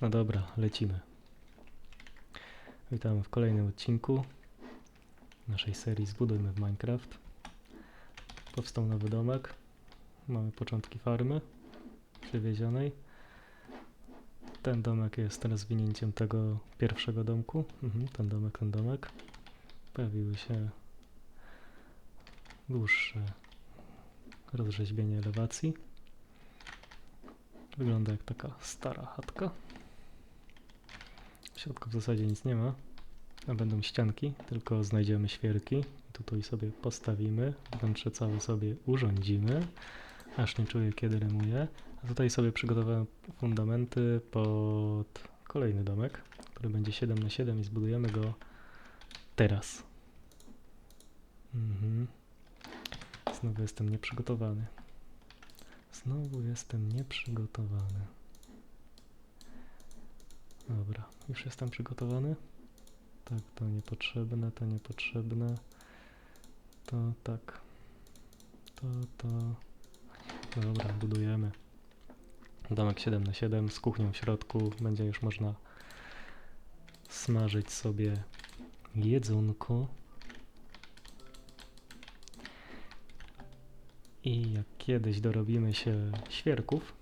No dobra, lecimy. Witamy w kolejnym odcinku naszej serii Zbudujmy w Minecraft. Powstał nowy domek. Mamy początki farmy przywiezionej. Ten domek jest rozwinięciem tego pierwszego domku. Mhm, ten domek, ten domek. Pojawiły się dłuższe rozrzeźbienie elewacji. Wygląda jak taka stara chatka. Środku w zasadzie nic nie ma. A będą ścianki, tylko znajdziemy świerki. Tutaj sobie postawimy. Wnętrze całe sobie urządzimy. Aż nie czuję kiedy rymuję. A tutaj sobie przygotowałem fundamenty pod kolejny domek, który będzie 7 na 7 i zbudujemy go teraz. Mhm. Znowu jestem nieprzygotowany. Znowu jestem nieprzygotowany. Dobra, już jestem przygotowany. Tak, to niepotrzebne, to niepotrzebne. To tak. To, to. Dobra, budujemy. Domek 7 na 7 z kuchnią w środku. Będzie już można smażyć sobie jedzonko. I jak kiedyś dorobimy się świerków,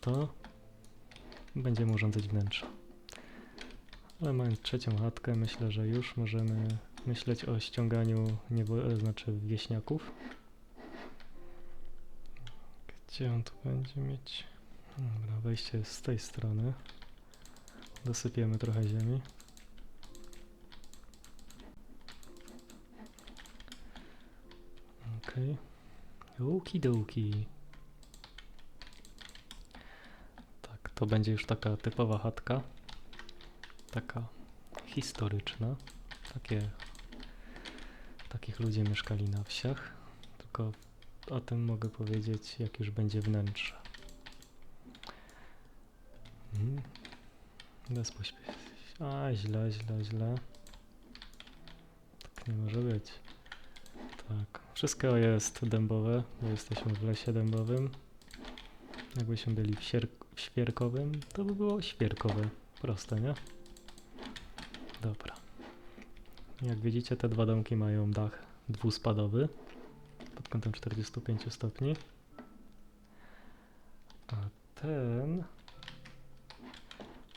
to będziemy urządzać wnętrze. Ale mając trzecią chatkę, myślę, że już możemy myśleć o ściąganiu niebo, znaczy wieśniaków. Gdzie on tu będzie mieć? Dobra, wejście jest z tej strony. Dosypiemy trochę ziemi. Okej. Okay. Okidoki. Tak, to będzie już taka typowa chatka. Taka historyczna. Takie, takich ludzie mieszkali na wsiach. Tylko o tym mogę powiedzieć, jak już będzie wnętrze. Mhm. Bez. A, źle, źle, źle. Tak nie może być. Tak, wszystko jest dębowe, bo jesteśmy w lesie dębowym. Jakbyśmy byli w, sier- świerkowym, to by było świerkowe. Proste, nie? Dobra. Jak widzicie, te dwa domki mają dach dwuspadowy pod kątem 45 stopni. A ten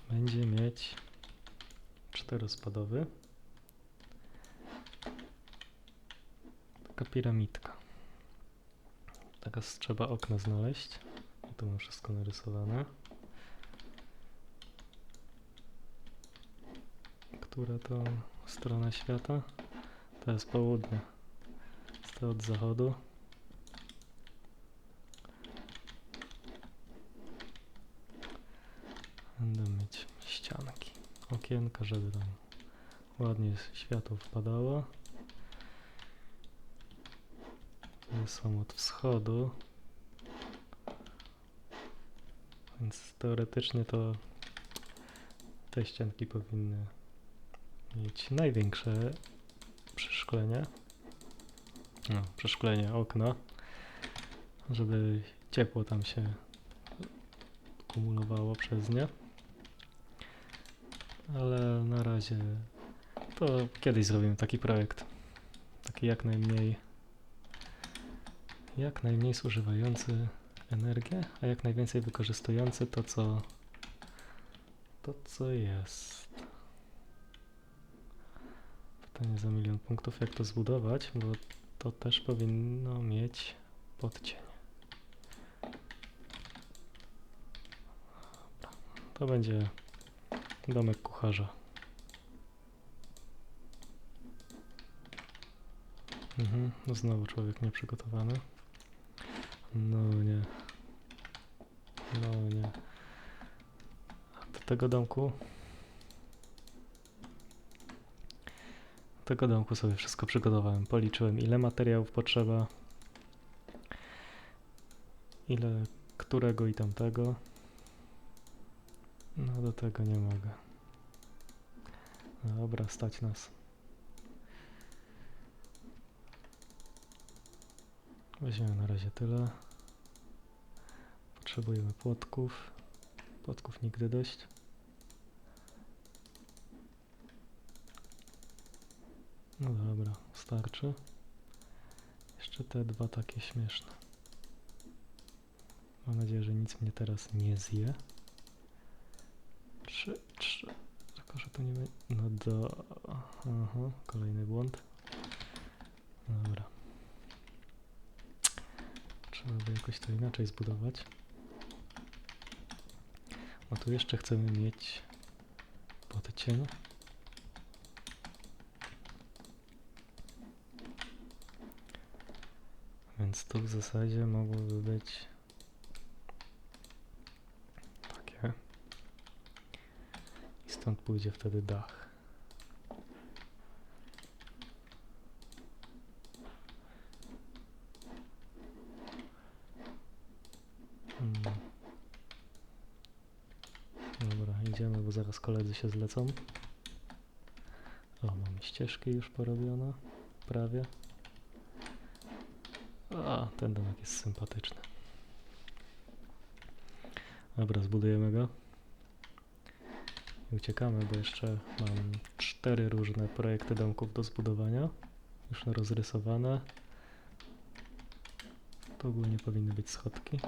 będzie mieć czterospadowy. Taka piramidka. Teraz trzeba okno znaleźć. Tu mam wszystko narysowane. Która to strona świata? To jest południe. Jest to od zachodu. Będę mieć ścianki, okienka, żeby tam ładnie światło wpadało. Są od wschodu. Więc teoretycznie to te ścianki powinny mieć największe przeszklenie. No, przeszklenie okna, żeby ciepło tam się kumulowało przez nie. Ale na razie to kiedyś zrobimy taki projekt. Taki jak najmniej jak najmniej zużywający energię, a jak najwięcej wykorzystujący to, co to, co jest. Pytanie za milion punktów, jak to zbudować, bo to też powinno mieć podcień. To będzie domek kucharza. Mhm, no znowu człowiek nieprzygotowany. No nie. No nie. Do tego domku. Do tego domku sobie wszystko przygotowałem. Policzyłem ile materiałów potrzeba. Ile którego i tamtego. No do tego nie mogę. Dobra, stać nas. Weźmiemy na razie tyle. Potrzebujemy płotków. Płotków nigdy dość. No dobra, starczy. Jeszcze te dwa takie śmieszne. Mam nadzieję, że nic mnie teraz nie zje. Trzy, trzy. Tylko, że to nie będzie... No do... Aha, kolejny błąd. Dobra. Trzeba by jakoś to inaczej zbudować. A tu jeszcze chcemy mieć podcień. Więc tu w zasadzie mogłoby być takie. I stąd pójdzie wtedy dach. Hmm. Dobra, idziemy, bo zaraz koledzy się zlecą. O, mamy ścieżki już porobione. Prawie. A, ten domek jest sympatyczny. Dobra, zbudujemy go. I uciekamy, bo jeszcze mam cztery różne projekty domków do zbudowania. Już rozrysowane. Tu ogólnie powinny być schodki.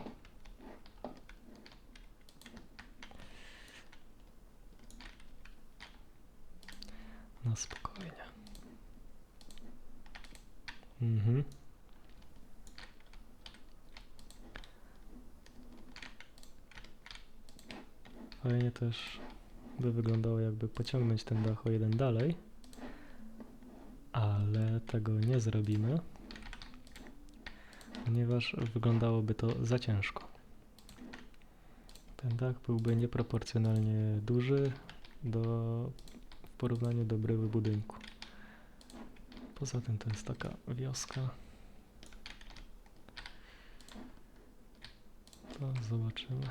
Spokojnie. Mhm. Fajnie też by wyglądało jakby pociągnąć ten dach o jeden dalej, ale tego nie zrobimy, ponieważ wyglądałoby to za ciężko. Ten dach byłby nieproporcjonalnie duży do, porównaniu do bryły budynku. Poza tym to jest taka wioska. To zobaczymy.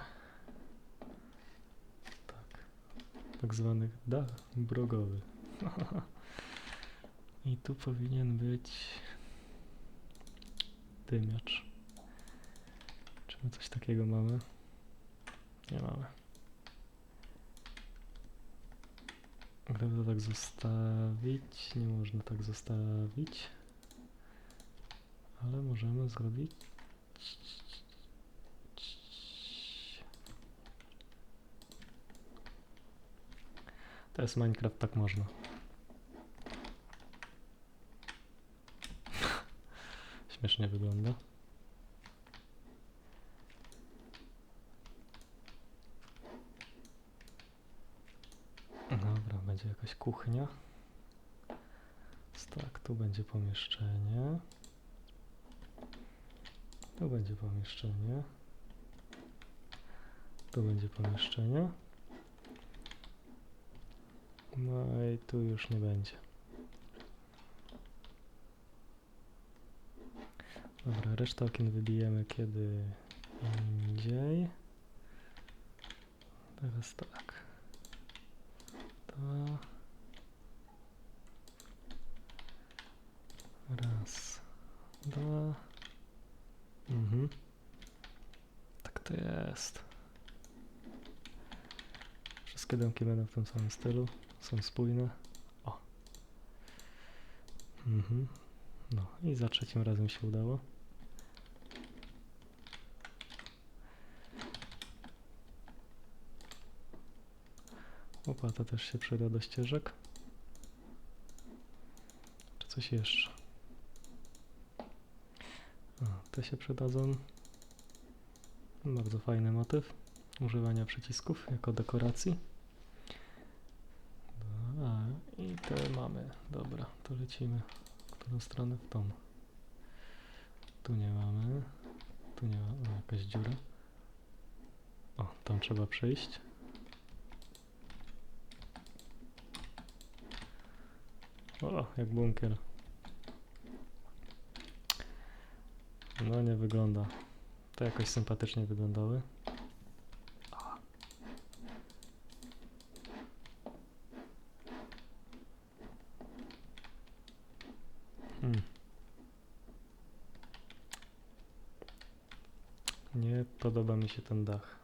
Tak. Tak zwany dach brogowy. I tu powinien być dymiacz. Czy my coś takiego mamy? Nie mamy. Gdyby to tak zostawić, nie można tak zostawić. Ale możemy zrobić. To jest Minecraft, tak można. Śmiesznie wygląda. Dobra, będzie jakaś kuchnia. Tak, tu będzie pomieszczenie. Tu będzie pomieszczenie. Tu będzie pomieszczenie. No i tu już nie będzie. Dobra, resztę okien wybijemy kiedy indziej. Teraz tak. To. Raz, Mhm. Tak to jest. Wszystkie domki będą w tym samym stylu. Są spójne. O. Mhm. No i za trzecim razem się udało. Łopata też się przyda do ścieżek. Czy coś jeszcze? A, te się przydadzą. Bardzo fajny motyw używania przycisków jako dekoracji. A, i te mamy. Dobra, to lecimy. W którą stronę? W tą. Tu nie mamy. Tu nie ma. O, jakaś dziura. O, tam trzeba przejść. O, jak bunkier. No nie wygląda. To jakoś sympatycznie wyglądały. Hmm. Nie podoba mi się ten dach.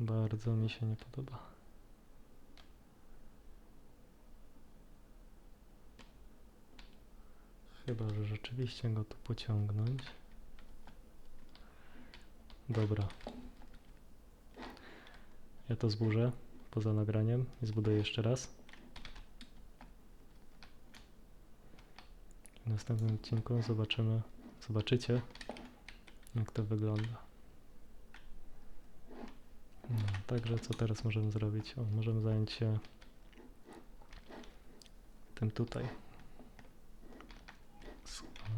Bardzo mi się nie podoba. Chyba, że rzeczywiście go tu pociągnąć. Dobra. Ja to zburzę poza nagraniem i zbuduję jeszcze raz. W następnym odcinku zobaczymy, zobaczycie jak to wygląda. No, także co teraz możemy zrobić? O, możemy zająć się tym tutaj. S- o.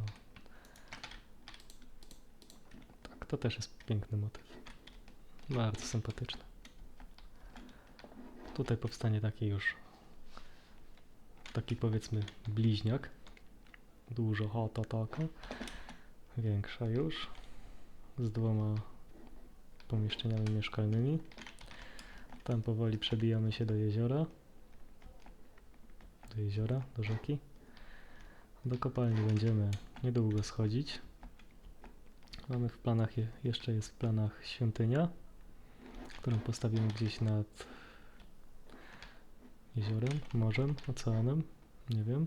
Tak, to też jest piękny motyw. Bardzo sympatyczny. Tutaj powstanie taki już taki powiedzmy bliźniak. Dużo chata taka. Większa już. Z dwoma pomieszczeniami mieszkalnymi. Tam powoli przebijamy się do jeziora. Do jeziora, do rzeki. Do kopalni będziemy niedługo schodzić. Mamy w planach, je, jeszcze jest w planach świątynia, którą postawimy gdzieś nad jeziorem, morzem, oceanem, nie wiem.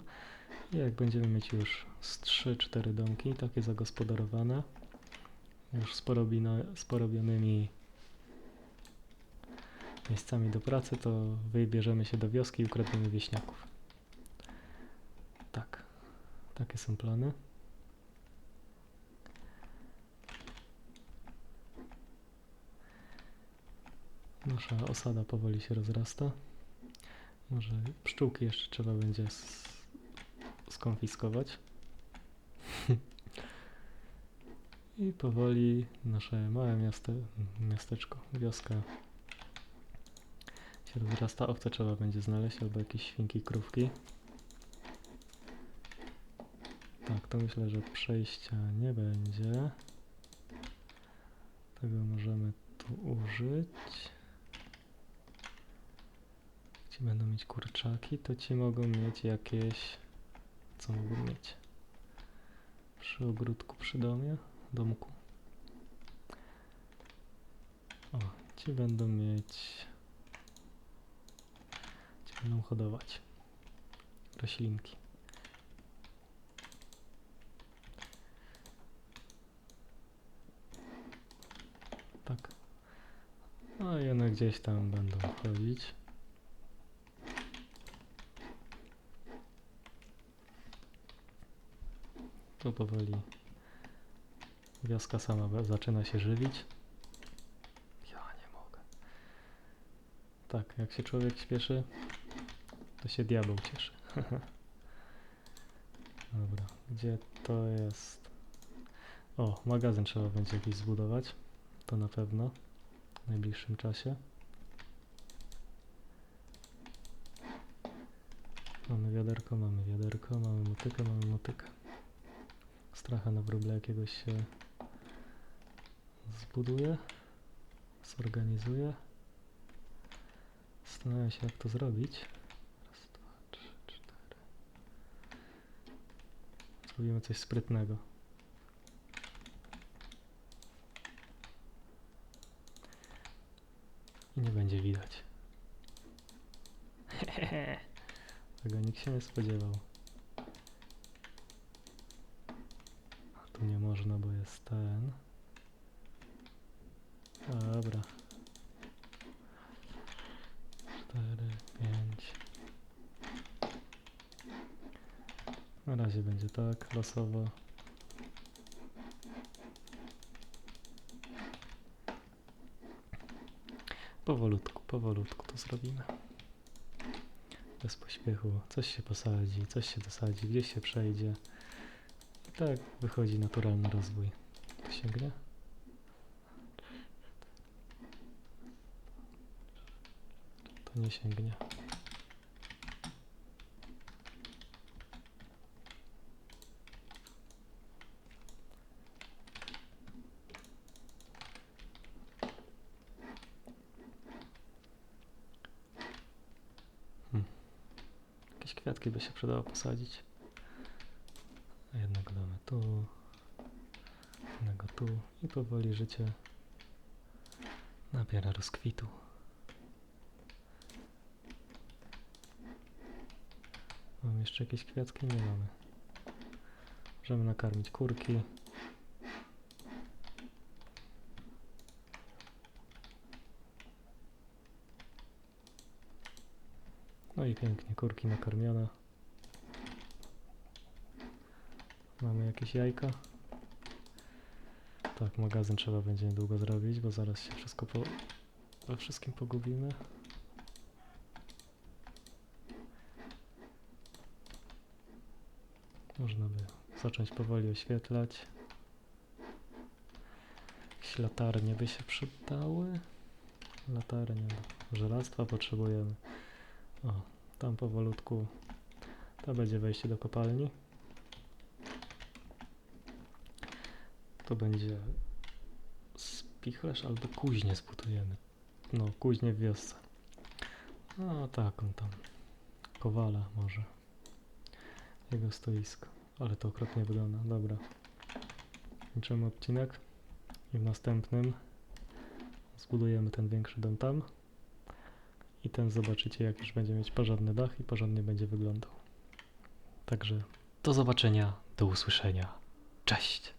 I jak będziemy mieć już z 3-4 domki, takie zagospodarowane, już z, porobino, z porobionymi miejscami do pracy, to wybierzemy się do wioski i ukradniemy wieśniaków. Tak, takie są plany. Nasza osada powoli się rozrasta. Może pszczółki jeszcze trzeba będzie skonfiskować. I powoli nasze małe miasto, miasteczko, wioska się rozrasta. Owce trzeba będzie znaleźć, albo jakieś świnki, krówki. Tak, to myślę, że przejścia nie będzie. Tego możemy tu użyć. Ci będą mieć kurczaki, to ci mogą mieć jakieś... Co mogą mieć? Przy ogródku, przy domie, domku. O, ci będą mieć... Ci będą hodować roślinki. Tak. No i one gdzieś tam będą chodzić. Tu powoli wioska sama zaczyna się żywić. Ja nie mogę. Tak, jak się człowiek śpieszy, to się diabeł cieszy. Dobra, gdzie to jest? O, magazyn trzeba będzie jakiś zbudować. To na pewno w najbliższym czasie. Mamy wiaderko, mamy wiaderko, mamy motykę, mamy motykę. Stracha na wróble jakiegoś się zbuduje, zorganizuje. Zastanawiam się jak to zrobić. Raz, dwa, trzy, cztery. Zrobimy coś sprytnego. I nie będzie widać. Tego nikt się nie spodziewał. A tu nie można, bo jest ten. Dobra. Cztery, pięć. Na razie będzie tak, losowo. Powolutku, powolutku to zrobimy. Bez pośpiechu. Coś się posadzi, coś się dosadzi, gdzieś się przejdzie. I tak wychodzi naturalny rozwój. To sięgnie? To nie sięgnie. By się przydało posadzić. Jednego damy tu, jednego tu i powoli życie na nabiera rozkwitu. Mamy jeszcze jakieś kwiatki? Nie mamy. Możemy nakarmić kurki. Pięknie, kurki nakarmione. Mamy jakieś jajka. Tak, magazyn trzeba będzie niedługo zrobić, bo zaraz się wszystko po... we wszystkim pogubimy. Można by zacząć powoli oświetlać. Jakieś latarnie by się przydały. Latarnie, żelastwa potrzebujemy. O, tam powolutku to będzie wejście do kopalni. To będzie spichlerz albo kuźnię zbudujemy. No, kuźnię w wiosce. No tak, on tam. Kowala może. Jego stoisko. Ale to okropnie wygląda. Dobra. Kończymy odcinek. I w następnym zbudujemy ten większy dom tam. I ten zobaczycie, jak już będzie mieć porządny dach i porządnie będzie wyglądał. Także do zobaczenia, do usłyszenia. Cześć!